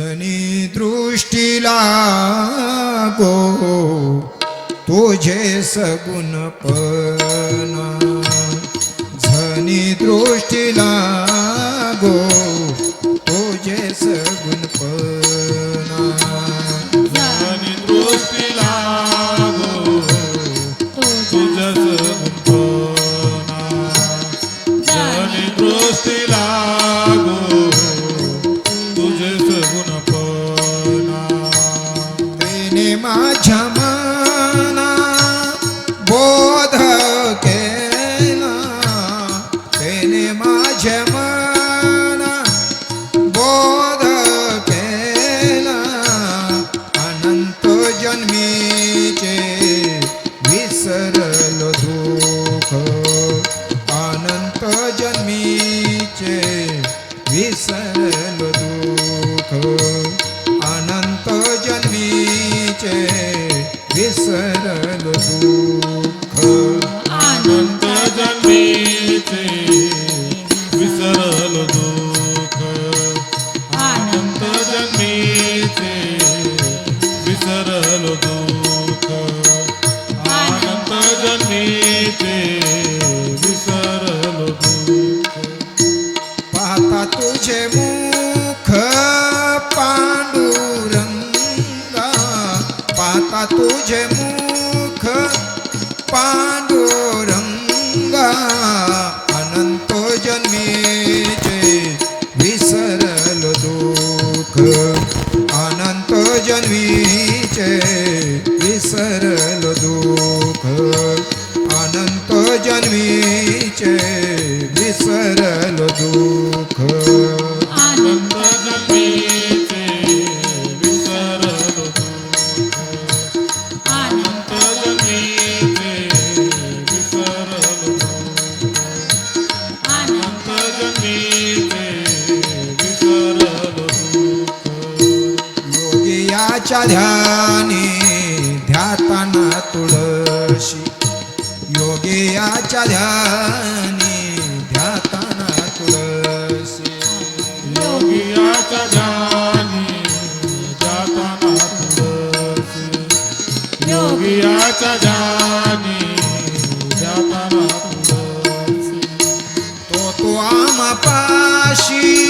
धनी दृष्टीला गो तुझे सगुण पण. झनी दृष्टीला गो सगुण पण माझ्या मा everything. तुझ्या ध्याने ध्याताना तुळशी. योगियाच्या ध्याने ध्याताना तुळशी. योगियाच्या ध्याने ध्याताना तुळशी. योगियाच्या ध्याने ध्याताना तुळशी. तो तो आमापाशी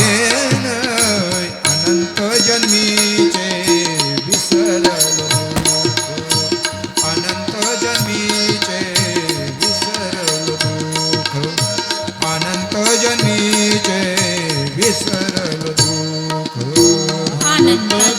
Yeah.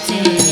city.